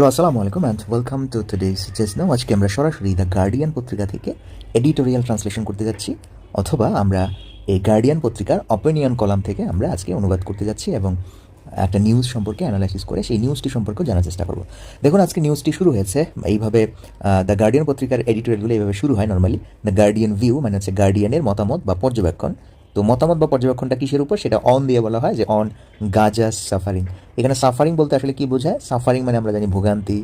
Hello আসসালামু আলাইকুম and welcome to today's just now আজকে আমরা সরাসরি দ্য গার্ডিয়ান পত্রিকা থেকে এডিটোরিয়াল ট্রান্সলেশন করতে যাচ্ছি, অথবা আমরা এই গার্ডিয়ান পত্রিকার অপিনিয়ন কলাম থেকে আমরা আজকে অনুবাদ করতে যাচ্ছি এবং একটা নিউজ সম্পর্কে অ্যানালাইসিস করে সেই নিউজটি সম্পর্কে জানার চেষ্টা করব। দেখুন, আজকে নিউজটি শুরু হয়েছে, এইভাবে দ্য গার্ডিয়ান পত্রিকার এডিটোরিয়ালগুলো এইভাবে শুরু হয় নর্মালি দ্য গার্ডিয়ান ভিউ মানে হচ্ছে গার্ডিয়ানের মতামত বা পর্যবেক্ষণ। তো মতামত বা পর্যবেক্ষণটা কিসের উপর? সেটা অন দিয়ে বলা হয় যে অন গাজা সাফারিং এখানে সাফারিং বলতে আসলে কি বোঝায়? সাফারিং মানে আমরা জানি ভোগান্তি,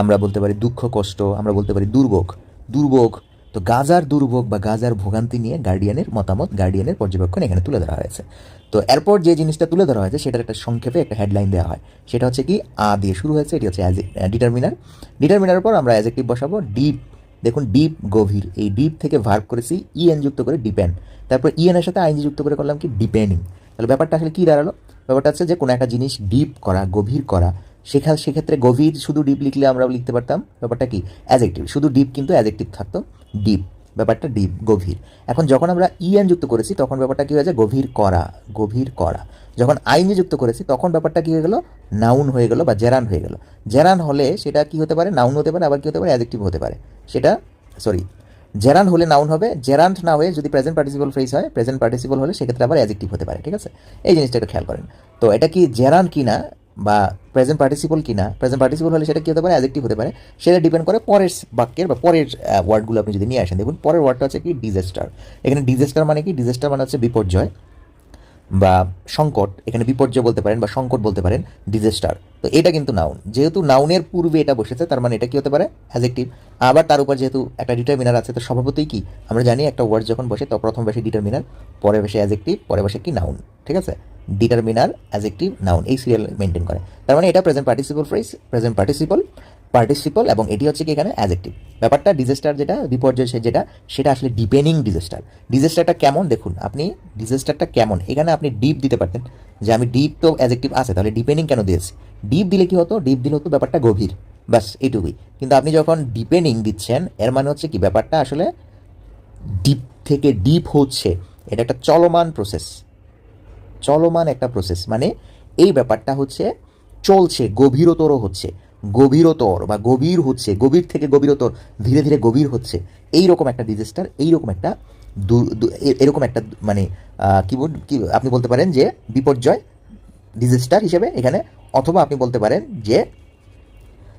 আমরা বলতে পারি দুঃখ, কষ্ট, আমরা বলতে পারি দুর্ভোগ। দুর্ভোগ, তো গাজার দুর্ভোগ বা গাজার ভোগান্তি নিয়ে গার্ডিয়ানের মতামত গার্ডিয়ানের পর্যবেক্ষণ এখানে তুলে ধরা হয়েছে। তো এরপর যে জিনিসটা তুলে ধরা হয়েছে, সেটার একটা সংক্ষেপে একটা হেডলাইন দেওয়া হয়। সেটা হচ্ছে কি, আ দিয়ে শুরু হয়েছে, এটি হচ্ছে ডিটারমিনার ডিটারমিনারের পর আমরা অ্যাজেক্টিভ বসাবো ডিপ দেখুন ডিপ গভীর। এই ডিপ থেকে ভার্ব করেছি ইএন যুক্ত করে ডিপেন্ড তারপর ইএনের সাথে আইনজি যুক্ত করে করলাম কি ডিপেন্ডিং তাহলে ব্যাপারটা আসলে কী দাঁড়াল? ব্যাপারটা হচ্ছে যে কোনো একটা জিনিস ডিপ করা, গভীর করা সেখা সেক্ষেত্রে গভীর শুধু ডিপ লিখলে আমরা লিখতে পারতাম। ব্যাপারটা কি? অ্যাজেক্টিভ শুধু ডিপ কিন্তু অ্যাজেক্টিভ থাকতো। ডিপ ব্যাপারটা ডিপ গভীর। এখন যখন আমরা ইএন যুক্ত করেছি, তখন ব্যাপারটা কী হয়েছে গভীর করা গভীর করা। যখন আইনজি যুক্ত করেছি, তখন ব্যাপারটা কী হয়ে গেলো? নাউন হয়ে গেলো বা জেরান হয়ে গেল। জেরান হলে সেটা কি হতে পারে? নাউন হতে পারে, আবার কী হতে পারে? অ্যাজেক্টিভ হতে পারে। সেটা সরি জেরান হলে নাউন হবে জেরান্ট না হয়ে যদি প্রেজেন্ট পার্টিসিপল ফ্রেজ হয় প্রেজেন্ট পার্টিসিপল হলে সেক্ষেত্রে আবার অ্যাজেক্টিভ হতে পারে, ঠিক আছে? এই জিনিসটা একটু খেয়াল করেন। তো এটা কি জেরান কি না বা প্রেজেন্ট পার্টিসিপল কি না প্রেজেন্ট পার্টিসিপল হলে সেটা কী হতে পারে অ্যাজেক্টিভ হতে পারে, সেটা ডিপেন্ড করে পরের বাক্যের বা পরের ওয়ার্ডগুলো আপনি যদি নিয়ে আসেন, দেখুন, পরের ওয়ার্ডটা হচ্ছে কি ডিজাস্টার এখানে ডিজাস্টার মানে কি? ডিজাস্টার মানে হচ্ছে বিপর্যয়। বা সংকট, এখানে বিপর্যয় বলতে পারেন বা সংকট বলতে পারেন ডিজাস্টার তো এটা কিন্তু নাউন যেহেতু নাউনের পূর্বে এটা বসেছে, তার মানে এটা কি হতে পারে? অ্যাজেক্টিভ আবার তার উপর যেহেতু একটা ডিটারমিনার আছে, তো স্বভাবতই কি? আমরা জানি একটা ওয়ার্ড যখন বসে, তো প্রথম বসে ডিটারমিনার পরে বসে অ্যাজেক্টিভ পরে বসে কি নাউন ঠিক আছে? ডিটারমিনার অ্যাজেক্টিভ নাউন এই সিরিয়াল মেনটেন করে। তার মানে এটা present participle phrase present participle participle এবং এটি হচ্ছে কি এখানে অ্যাজেক্টিভ ব্যাপারটা ডিজাস্টার যেটা, বিপর্যয় যেটা, সেটা আসলে ডিপেনিং ডিজাস্টার ডিজাস্টারটা কেমন? দেখুন, আপনি ডিজাস্টারটা কেমন? এখানে আপনি ডিপ দিতে পারতেন যে আমি ডিপ তো অ্যাজেক্টিভ আছে, তাহলে ডিপেনিং কেন দিয়েছি? ডিপ দিলে কি হতো? ডিপ দিলে হতো ব্যাপারটা গভীর। ব্যাস, এইটুকুই। কিন্তু আপনি যখন ডিপেনিং দিচ্ছেন, এর মানে হচ্ছে কি? ব্যাপারটা আসলে ডিপ থেকে ডিপ হচ্ছে। এটা একটা চলমান প্রসেস চলমান একটা প্রসেস মানে এই ব্যাপারটা হচ্ছে, চলছে, গভীরতর হচ্ছে। গভীরতর বা গভীর হচ্ছে, গভীর থেকে গভীরতর, ধীরে ধীরে গভীর হচ্ছে এই রকম একটা ডিজাস্টার এইরকম একটা দু- দু- এরকম একটা মানে কি কি, আপনি বলতে পারেন যে বিপর্যয় ডিজাস্টার হিসেবে এখানে, অথবা আপনি বলতে পারেন যে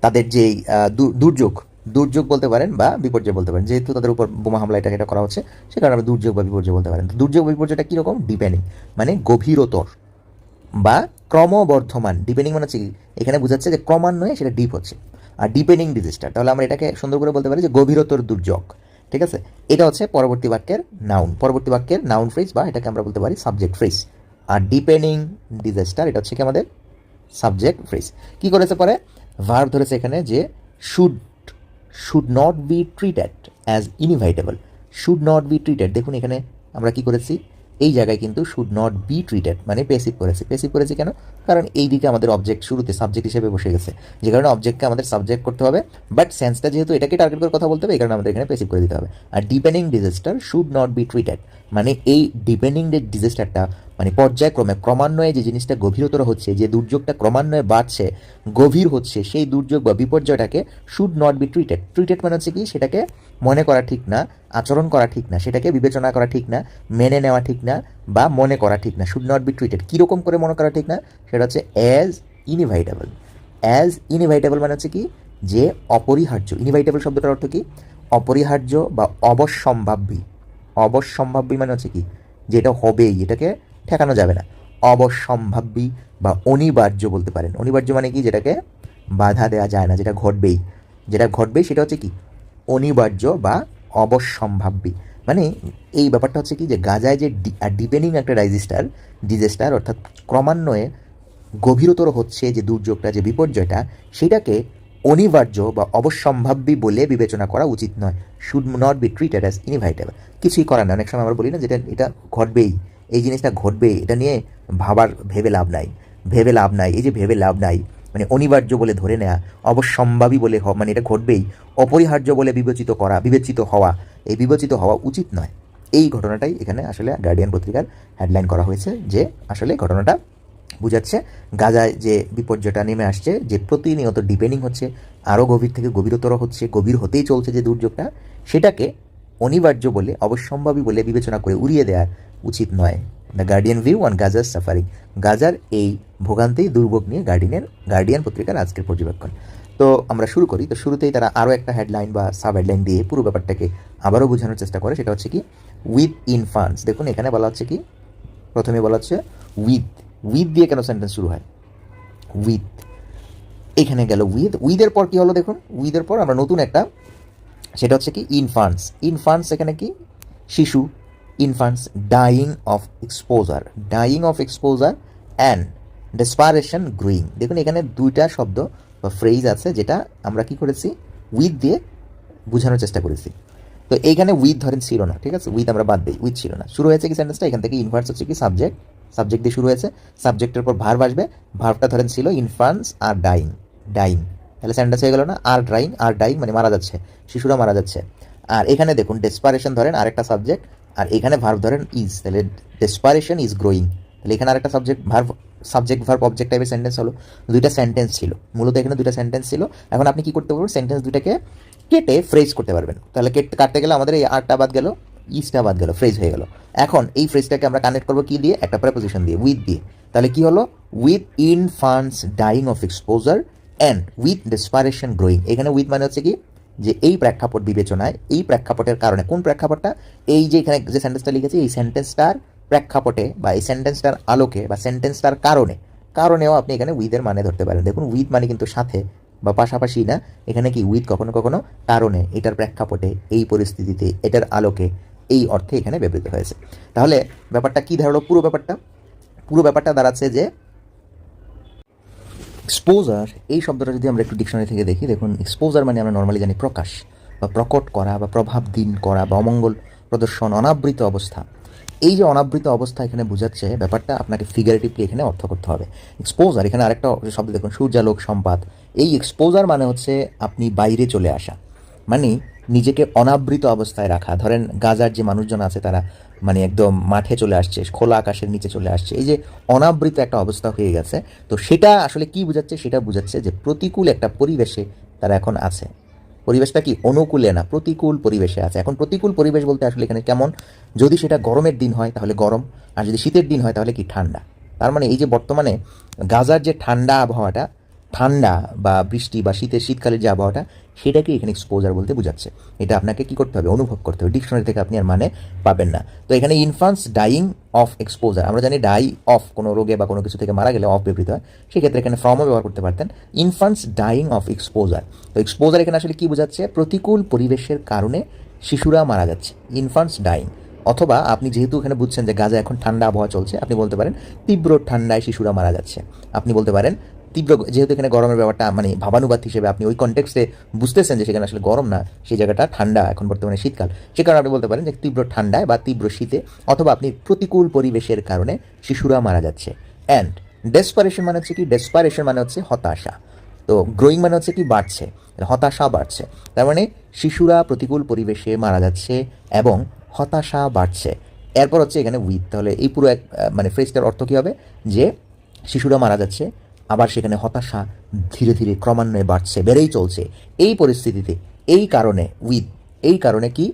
তাদের যেই দুর্যোগ দুর্যোগ বলতে পারেন বা বিপর্যয় বলতে পারেন, যেহেতু তাদের উপর বোমা হামলা এটা এটা করা হচ্ছে, সে কারণে দুর্যোগ বা বিপর্যয় বলতে পারেন। দুর্যোগ বিপর্যয়টা কীরকম? ডিপেন্ডিং মানে গভীরতর। বা ক্রমবর্ধমান ডিপেন্ডিং মানে হচ্ছে এখানে বোঝাচ্ছে যে ক্রমান্বয়ে সেটা ডিপ হচ্ছে। আর ডিপেন্ডিং ডিজাস্টার তাহলে আমরা এটাকে সুন্দর করে বলতে পারি যে গভীরতর দুর্যোগ। ঠিক আছে? এটা হচ্ছে পরবর্তী বাক্যের নাউন পরবর্তী বাক্যের নাউন ফ্রেজ বা এটাকে আমরা বলতে পারি সাবজেক্ট ফ্রেজ আর ডিপেন্ডিং ডিজাস্টার এটা হচ্ছে কি আমাদের সাবজেক্ট ফ্রেজ কি করেছে পরে? ভার্ব ধরেছে এখানে যে should should not be treated as inevitable should not be treated দেখুন এখানে আমরা কি করেছি? এই জায়গায় কিন্তু শুড নট বি ট্রিটেড মানে পেসিভ করেছে। পেসিভ করেছে কেন? কারণ এই দিকে আমাদের অবজেক্ট শুরুতে সাবজেক্ট হিসেবে বসে গেছে। যে কারণে অবজেক্টকে আমাদের সাবজেক্ট করতে হবে বাট সেন্সটা যেহেতু এটাকে টার্গেট করে কথা বলতে হবে, এই কারণে আমাদের এখানে পেসিভ করে দিতে হবে। আর depending disaster should not be treated মানে এই ডিপেন্ডিং ডিজাস্টারটা মানে পর্যায়ক্রমে ক্রমান্বয়ে যে জিনিসটা গভীরতর হচ্ছে, যে দুর্যোগটা ক্রমান্বয়ে বাড়ছে, গভীর হচ্ছে, সেই দুর্যোগ বা বিপর্যয়টাকে should not be treated treated মানে হচ্ছে কি? সেটাকে মনে করা ঠিক না, আচরণ করা ঠিক না, সেটাকে বিবেচনা করা ঠিক না, মেনে নেওয়া ঠিক না বা মনে করা ঠিক না শুড নট বি ট্রিটেড কীরকম করে মনে করা ঠিক না? সেটা হচ্ছে অ্যাজ ইনভাইটেবল অ্যাজ ইনভাইটেবল মানে হচ্ছে কি? যে অপরিহার্য। ইনভাইটেবল শব্দটার অর্থ কি? অপরিহার্য বা অবশ্যম্ভাবী অবশ্যম্ভাবী মানে হচ্ছে কি? যেটা হবেই, এটাকে ঠেকানো যাবে না। অবশ্যম্ভাবী বা অনিবার্য বলতে পারেন। অনিবার্য মানে কি? যেটাকে বাধা দেওয়া যায় না, যেটা ঘটবেই। যেটা ঘটবেই সেটা হচ্ছে কি? অনিবার্য বা অবশ্যম্ভাবী মানে এই ব্যাপারটা হচ্ছে কি? যে গাজায় যে ডিপেন্ডিং একটা ডাইজেস্টার ডিজেস্টার অর্থাৎ ক্রমান্বয়ে গভীরতর হচ্ছে যে দুর্যোগটা, যে বিপর্যয়টা, সেটাকে অনিবার্য বা অবশ্যম্ভাবী বলে বিবেচনা করা উচিত নয়। Should not be treated as inevitable কিছুই করার না অনেক সময় আমরা বলি না যেটা এটা ঘটবেই। এই জিনিসটা ঘটবেই এটা নিয়ে ভাবার ভেবে লাভ নাই। ভেবে লাভ নাই, এই যে ভেবে লাভ নাই মানে অনিবার্য বলে ধরে নেওয়া অবশ্যম্ভাবী বলে মানে এটা ঘটবেই, অপরিহার্য বলে বিবেচিত করা, বিবেচিত হওয়া, এই বিবেচিত হওয়া উচিত নয়। এই ঘটনাটাই এখানে আসলে গার্ডিয়ান পত্রিকার হেডলাইন করা হয়েছে, যে আসলে ঘটনাটা বুঝাচ্ছে, গাজায় যে বিপর্যয়টা নেমে আসছে, যে প্রতিনিয়ত ডিপেন্ডিং হচ্ছে, আরও গভীর থেকে গভীরতর হচ্ছে, গভীর হতেই চলছে যে দুর্যোগটা, সেটাকে অনিবার্য বলে, অবশ্যম্ভাবী বলে বিবেচনা করে উড়িয়ে দেওয়া উচিত নয়। দ্য গার্ডিয়ান ভিউ অন গাজার সাফারিং গাজার এই ভোগান্তি দুর্ভোগ নিয়ে গার্ডিয়ানের গার্ডিয়ান পত্রিকার আজকের পর্যবেক্ষণ। তো আমরা শুরু করি। তো শুরুতেই তারা আরও একটা হেডলাইন বা সাব হেডলাইন দিয়ে পুরো ব্যাপারটাকে আবারও বোঝানোর চেষ্টা করে। সেটা হচ্ছে কি? উইথ ইন ফান্ডস দেখুন, এখানে বলা হচ্ছে কি? প্রথমে বলা হচ্ছে উইথ উইথ দিয়ে কেন সেন্টেন্স শুরু হয়? উইথ এখানে গেল উইথ উইথের পর কি হলো দেখুন? উইথের পর আমরা নতুন একটা সেটা হচ্ছে কি ইনফান্টস ইনফান্টস এখানে কি? শিশু. Infants dying of exposure dying of exposure and desperation growing দেখুন, এখানে দুইটা শব্দ বা ফ্রেজ আছে যেটা আমরা কি করেছি? উইথ দিয়ে বোঝানোর চেষ্টা করেছি। তো এইখানে উইথ ধরেন ছিল না, ঠিক আছে? উইথ আমরা বাদ দিই উইথ ছিল না। শুরু হয়েছে কি সেন্টেন্সটা এখান থেকে ইনফান্স হচ্ছে কি সাবজেক্ট সাবজেক্ট দিয়ে শুরু হয়েছে। সাবজেক্টের পর ভার্ব আসবে। ভার্বটা ধরেন ছিল ইনফান্স আর ডাইং ডাইং তাহলে সেন্টেন্স হয়ে গেল না, আর ড্রাইং আর ডাইং মানে মারা যাচ্ছে, শিশুরা মারা যাচ্ছে। আর এখানে দেখুন ডেসপারেশন ধরেন আরেকটা সাবজেক্ট আর এখানে ভার্ব ধরেন ইজ তাহলে ডেসপারেশন ইজ গ্রোয়িং তাহলে এখানে আরেকটা subject verb subject verb object টাইপের সেন্টেন্স হলো, দুইটা সেন্টেন্স ছিল। মূলত এখানে দুইটা সেন্টেন্স ছিল। এখন আপনি কি করতে পারবেন? সেন্টেন্স দুটাকে কেটে ফ্রেজ করতে পারবেন। তাহলে কেটে, কাটতে গেলে আমাদের এই আটটা বাদ গেল ইজটা বাদ গেল ফ্রেজ হয়ে গেল। এখন এই ফ্রেজটাকে আমরা কানেক্ট করব কি দিয়ে? একটা প্রেপোজিশন দিয়ে উইথ দিয়ে। তাহলে কি হলো? With infants dying of exposure and with desperation growing এখানে উইথ মানে হচ্ছে কি? যে এই প্রেক্ষাপট বিবেচনায়, এই প্রেক্ষাপটের কারণে। কোন প্রেক্ষাপটটা? এই যে এখানে যে সেন্টেন্সটা লিখেছি, এই সেন্টেন্সটার প্রেক্ষাপটে বা এই সেন্টেন্সটার আলোকে বা সেন্টেন্সটার কারণে, কারণেও আপনি এখানে উইথের মানে ধরতে পারেন। দেখুন উইথ মানে কিন্তু সাথে বা পাশাপাশি না, এখানে কি উইথ কখনো কখনো কারণে, এটার প্রেক্ষাপটে, এই পরিস্থিতিতে, এটার আলোকে, এই অর্থে এখানে ব্যবহৃত হয়েছে। তাহলে ব্যাপারটা কি ধরলো? পুরো ব্যাপারটা? পুরো ব্যাপারটা দাঁড়াচ্ছে যে এক্সপোজার এই শব্দটা যদি আমরা একটু ডিকশনারি থেকে দেখি, দেখুন এক্সপোজার মানে আমরা নর্মালি জানি প্রকাশ বা প্রকট করা বা প্রভাব দিন করা বা অমঙ্গল প্রদর্শন, অনাবৃত অবস্থা। এই যে অনাবৃত অবস্থা এখানে বোঝাচ্ছে, ব্যাপারটা আপনাকে ফিগারেটিভলি এখানে অর্থ করতে হবে। এক্সপোজার এখানে আরেকটা শব্দ দেখুন, সূর্যালোক সম্পাদ এই এক্সপোজার মানে হচ্ছে আপনি বাইরে চলে আসা। মানে নিজেকে অনাবৃত অবস্থায় রাখা। ধরেন গাজার যে মানুষজন আছে তারা মানে একদম মাঠে চলে আসছে, খোলা আকাশের নিচে চলে আসছে। এই যে অনাবৃত একটা অবস্থা হয়ে গেছে। তো সেটা আসলে কি বোঝাচ্ছে? সেটা বোঝাচ্ছে যে প্রতিকূল একটা পরিবেশে তারা এখন আছে। পরিবেশটা কি অনুকূলে না? প্রতিকূল পরিবেশে আছে। এখন প্রতিকূল পরিবেশ বলতে আসলে এখানে কেমন? যদি সেটা গরমের দিন হয় তাহলে গরম, আর যদি শীতের দিন হয় তাহলে কি ঠান্ডা? তার মানে এই যে বর্তমানে গাজার যে ঠান্ডা আবহাওয়াটা, ঠান্ডা বা বৃষ্টি বা শীতের শীতকালের যে আবহাওয়াটা সেটাকে এখানে এক্সপোজার বলতে বোঝাচ্ছে। এটা আপনাকে কি করতে হবে? অনুভব করতে হবে। ডিকশনারি থেকে আপনি আর মানে পাবেন না। তো এখানে ইনফান্স ডাইং অফ এক্সপোজার আমরা জানি ডাই অফ কোনো রোগে বা কোনো কিছু থেকে মারা গেলে অফ ব্যবহৃত হয়। সেক্ষেত্রে এখানে ফর্মও ব্যবহার করতে পারতেন। ইনফান্স ডাইং অফ এক্সপোজার তো এক্সপোজার এখানে আসলে কি বোঝাচ্ছে? প্রতিকূল পরিবেশের কারণে শিশুরা মারা যাচ্ছে। ইনফান্স ডাইং অথবা আপনি যেহেতু এখানে বুঝছেন যে গাজা এখন ঠান্ডা আবহাওয়া চলছে, আপনি বলতে পারেন তীব্র ঠান্ডায় শিশুরা মারা যাচ্ছে। আপনি বলতে পারেন তীব্র যেহেতু এখানে গরমের ব্যাপারটা মানে ভাবানুবাদ হিসেবে আপনি ওই কন্টেক্সে বুঝতেছেন যে সেখানে আসলে গরম না, সেই জায়গাটা ঠান্ডা এখন বর্তমানে শীতকাল। সে কারণে আপনি বলতে পারেন যে তীব্র ঠান্ডায় বা তীব্র শীতে অথবা আপনি প্রতিকূল পরিবেশের কারণে শিশুরা মারা যাচ্ছে। অ্যান্ড ডেসপারেশন মানে হচ্ছে কি? ডেসপারেশন মানে হচ্ছে হতাশা। তো গ্রোয়িং মানে হচ্ছে কি? বাড়ছে। হতাশা বাড়ছে। তার মানে শিশুরা প্রতিকূল পরিবেশে মারা যাচ্ছে এবং হতাশা বাড়ছে। এরপর হচ্ছে এখানে উইথ তাহলে এই পুরো এক মানে ফ্রেজটার অর্থ কী হবে? যে শিশুরা মারা যাচ্ছে আবার সেখানে হতাশা ধীরে ধীরে ক্রমান্বয়ে বাড়ছে, বেড়েই চলছে। এই পরিস্থিতিতে, এই কারণে উইথ এই কারণে কি?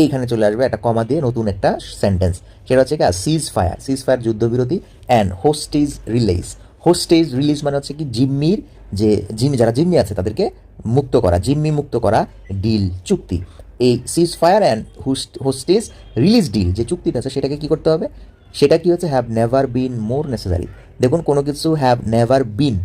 এইখানে চলে আসবে একটা কমা দিয়ে নতুন একটা সেন্টেন্স সেটা হচ্ছে কি সিজ ফায়ার সিজ ফায়ার যুদ্ধবিরতি and hostage release hostage release মানে হচ্ছে কি? জিম্মির যে জিম্মি, যারা জিম্মি আছে তাদেরকে মুক্ত করা, জিম্মি মুক্ত করা ডিল চুক্তি। এই ceasefire and hostage release deal যে চুক্তিটা আছে সেটাকে কি করতে হবে? সেটা কি হচ্ছে? Have never been more necessary দেখুন, কোনো কিছু have never been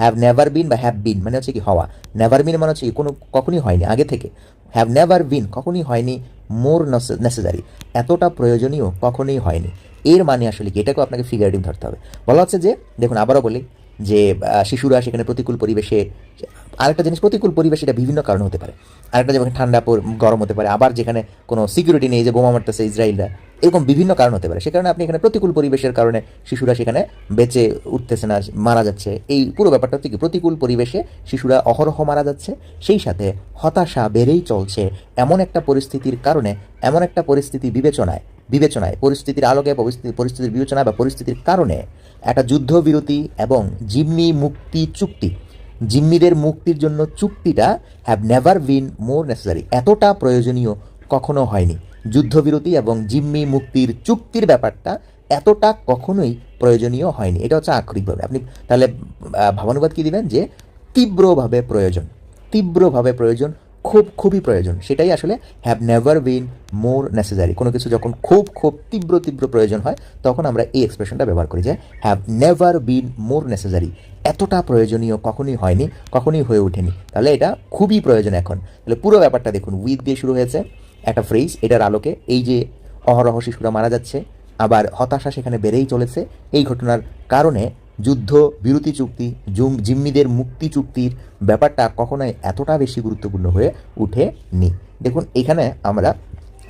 have never been বা হ্যাভ বিন মানে হচ্ছে কি হওয়া। নেভার বিন মানে হচ্ছে কি কোনো কখনই হয়নি, আগে থেকে। হ্যাভ নেভার বিন কখনই হয়নি মোর নেসেসারি এতটা প্রয়োজনীয় কখনোই হয়নি। এর মানে আসলে কি? এটাকেও আপনাকে ফিগারেটিভ ধরতে হবে। বলা হচ্ছে যে, দেখুন, আবারও বলি যে শিশুরা সেখানে প্রতিকূল পরিবেশে, আরেকটা জিনিস, প্রতিকূল পরিবেশ এটা বিভিন্ন কারণে হতে পারে। আরেকটা যেমন ঠান্ডা গরম হতে পারে, আবার যেখানে কোনো সিকিউরিটি নেই, যে বোমা মারতেছে ইসরায়েলরা, এরকম বিভিন্ন কারণ হতে পারে। সে কারণে আপনি এখানে প্রতিকূল পরিবেশের কারণে শিশুরা সেখানে বেঁচে উঠতেছে না, মারা যাচ্ছে। এই পুরো ব্যাপারটা হচ্ছে কি, প্রতিকূল পরিবেশে শিশুরা অহরহ মারা যাচ্ছে, সেই সাথে হতাশা বেড়েই চলছে এমন একটা পরিস্থিতির কারণে, এমন একটা পরিস্থিতি বিবেচনায় বিবেচনায়, পরিস্থিতির আলোকে, পরিস্থিতি, পরিস্থিতির বিবেচনায় বা পরিস্থিতির কারণে একটা যুদ্ধবিরতি এবং জিম্মি মুক্তি চুক্তি। জিম্মিদের মুক্তির জন্য চুক্তিটা have never been more necessary এতটা প্রয়োজনীয় কখনো হয়নি। যুদ্ধবিরতি এবং জিম্মি মুক্তির চুক্তির ব্যাপারটা এতটা কখনোই প্রয়োজনীয় হয়নি। এটা হচ্ছে আক্ষরিকভাবে। আপনি তাহলে ভাবানুবাদ কি দিবেন? যে তীব্রভাবে প্রয়োজন। তীব্রভাবে প্রয়োজন খুব, খুবই প্রয়োজন। সেটাই আসলে have never been more necessary কোনো কিছু যখন খুব খুব তীব্র তীব্র প্রয়োজন হয়, তখন আমরা এই এক্সপ্রেশনটা ব্যবহার করি যে have never been more necessary এতটা প্রয়োজনীয় কখনই হয়নি, কখনোই হয়ে ওঠেনি। তাহলে এটা খুবই প্রয়োজন এখন। তাহলে পুরো ব্যাপারটা দেখুন উইথ দিয়ে শুরু হয়েছে একটা ফ্রেজ এটার আলোকে এই যে অহরহ শিশুরা মারা যাচ্ছে, আবার হতাশা সেখানে বেড়েই চলেছে, এই ঘটনার কারণে যুদ্ধ, বিরতি চুক্তি, জুম জিম্মিদের মুক্তি চুক্তির ব্যাপারটা কখনোই এতটা বেশি গুরুত্বপূর্ণ হয়ে উঠেনি দেখুন, এখানে আমরা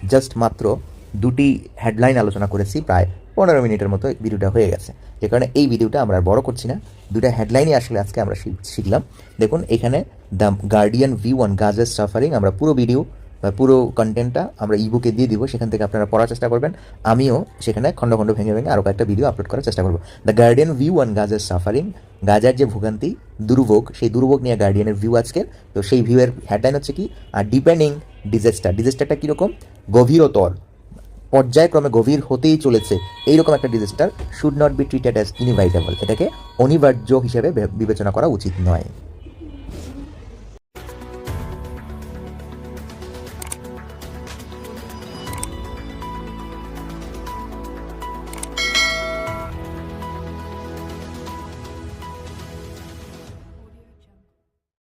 জাস্ট মাত্র দুটি হেডলাইন আলোচনা করেছি, প্রায় পনেরো মিনিটের মতো ভিডিওটা হয়ে গেছে। যে কারণে এই ভিডিওটা আমরা বড় করছি না। দুটা হেডলাইনই আসলে আজকে আমরা শিখ- শিখলাম। দেখুন, এখানে the Guardian view on Gaza's suffering আমরা পুরো ভিডিও পুরো কন্টেন্টটা আমরা ইবুকে দিয়ে দিব, সেখান থেকে আপনারা পড়ার চেষ্টা করবেন। আমিও সেখানে খণ্ড খণ্ড ভেঙে ভেঙে আরও কয়েকটা ভিডিও আপলোড করার চেষ্টা করব। দ্য গার্ডিয়ান ভিউ অন গাজার সাফারিং গাজার যে ভোগান্তি, দুর্ভোগ, সেই দুর্ভোগ নিয়ে গার্ডিয়ানের ভিউ আজকের। তো সেই ভিউয়ের হেডলাইন হচ্ছে কি? আর ডিপেন্ডিং ডিজাস্টার ডিজাস্টারটা কীরকম? গভীরতর পর্যায়ক্রমে গভীর হতেই চলেছে। এইরকম একটা disaster should not be treated as inevitable এটাকে অনিবার্য হিসেবে বিবেচনা করা উচিত নয়।